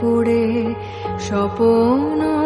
পড়ে স্বপন